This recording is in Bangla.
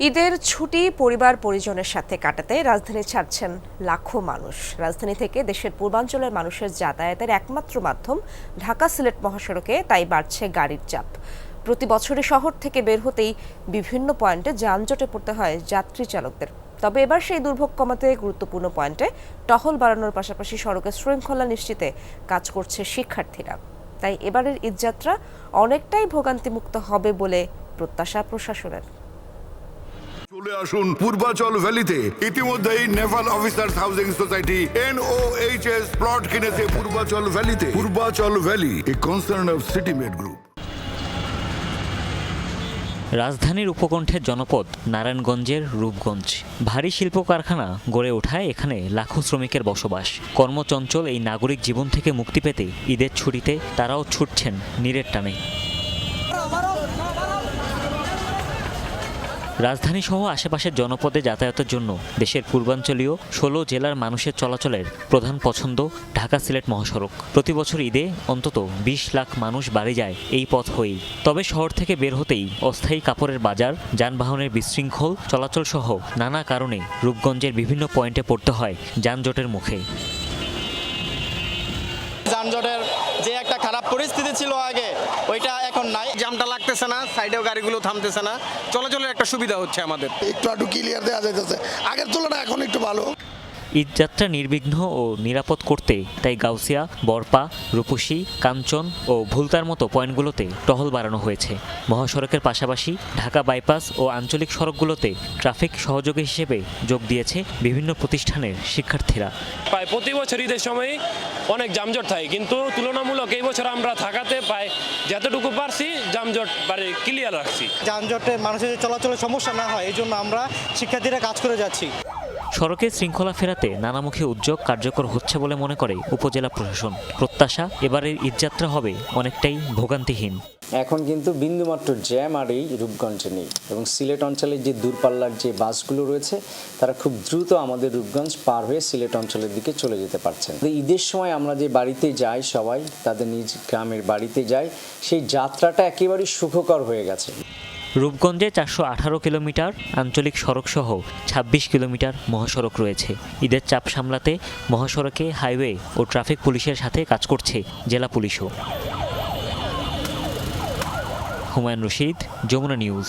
ঈদের ছুটি পরিবার পরিজনের সাথে কাটাতে রাজধানী ছাড়ছেন লাখো মানুষ। রাজধানী থেকে দেশের পূর্বাঞ্চলের মানুষের যাতায়াতের একমাত্র মাধ্যম ঢাকা সিলেট মহাসড়কে, তাই বাড়ছে গাড়ির চাপ। প্রতি বছরই শহর থেকে বের হতেই বিভিন্ন পয়েন্টে যানজটে পড়তে হয় যাত্রী চালকদের। তবে এবার সেই দুর্ভোগ কমাতে গুরুত্বপূর্ণ পয়েন্টে টহল বাড়ানোর পাশাপাশি সড়কের শৃঙ্খলা নিশ্চিতে কাজ করছে শিক্ষার্থীরা। তাই এবারের ঈদযাত্রা অনেকটাই ভোগান্তিমুক্ত হবে বলে প্রত্যাশা প্রশাসনের। চলে আসুন পূর্বাচল ভ্যালিতে। ইতিমধ্যেই naval officer housing society NOHS plot কিনেছে Purbachal ভ্যালিতে। Purbachal Valley a concern of City Med Group রাজধানীর উপকণ্ঠের জনপদ নারায়ণগঞ্জের রূপগঞ্জ। ভারী শিল্প কারখানা গড়ে ওঠায় এখানে লাখো শ্রমিকের বসবাস। কর্মচঞ্চল এই নাগরিক জীবন থেকে মুক্তি পেতে ঈদের ছুটিতে তারাও ছুটছেন নীরের টানে। রাজধানী সহ আশেপাশের জনপদে যাতায়াতের জন্য দেশের পূর্বাঞ্চলীয় ষোলো জেলার মানুষের চলাচলের প্রধান পছন্দ ঢাকা সিলেট মহাসড়ক। প্রতি বছর ঈদে অন্তত বিশ লাখ মানুষ বাড়ি যায় এই পথ হয়েই। তবে শহর থেকে বের হতেই অস্থায়ী কাপড়ের বাজার, যানবাহনের বিশৃঙ্খল চলাচল সহ নানা কারণে রূপগঞ্জের বিভিন্ন পয়েন্টে পড়তে হয় যানজটের মুখে। যানজটের যে একটা খারাপ পরিস্থিতি ছিল আগে লাগতেছে না সাইডেও গাড়িগুলো থামতেছে না। চলাচলের একটা সুবিধা হচ্ছে আমাদের। একটু একটু ক্লিয়ার দেওয়া যাইতেছে। আগের তুলনায় এখন একটু ভালো। ঈদযাত্রা নির্বিঘ্ন ও নিরাপদ করতে তাই গাউসিয়া বরপা রূপসী কাঞ্চন ও ভুলতার মতো পয়েন্টগুলোতে টহল বাড়ানো হয়েছে। মহাসড়কের পাশাপাশি ঢাকা বাইপাস ও আঞ্চলিক সড়কগুলোতে ট্রাফিক সহযোগী হিসেবে যোগ দিয়েছে বিভিন্ন প্রতিষ্ঠানের শিক্ষার্থীরা। প্রায় প্রতি বছর ঈদের সময় অনেক যানজট থাকে কিন্তু তুলনামূলক এই বছর আমরা থাকাতে প্রায় যতটুকু পারছি যানজট বাড়ি ক্লিয়ার রাখছি। যানজটে মানুষের চলাচলের সমস্যা না হয় এই জন্য আমরা শিক্ষার্থীরা কাজ করে যাচ্ছি। সড়কে শৃঙ্খলা ফেরাতে নানামুখী উদ্যোগ কার্যকর হচ্ছে বলে মনে করে উপজেলা প্রশাসন। প্রত্যাশা এবারের ঈদযাত্রা হবে অনেকটাই ভোগান্তিহীন। এখন কিন্তু বিন্দুমাত্র জ্যাম আর এই রূপগঞ্জে নেই এবং সিলেট অঞ্চলের যে দূরপাল্লার যে বাসগুলো রয়েছে, তারা খুব দ্রুত আমাদের রূপগঞ্জ পার হয়ে সিলেট অঞ্চলের দিকে চলে যেতে পারছেন। ঈদের সময় আমরা যে বাড়িতে যাই সবাই, তাদের নিজ গ্রামের বাড়িতে যাই, সেই যাত্রাটা একেবারেই সুখকর হয়ে গেছে। রূপগঞ্জে চারশো আঠারো কিলোমিটার আঞ্চলিক সড়ক সহ ছাব্বিশ কিলোমিটার মহাসড়ক রয়েছে। ঈদের চাপ সামলাতে মহাসড়কে হাইওয়ে ও ট্রাফিক পুলিশের সাথে কাজ করছে জেলা পুলিশও। হুমায়ুন রশিদ, যমুনা নিউজ।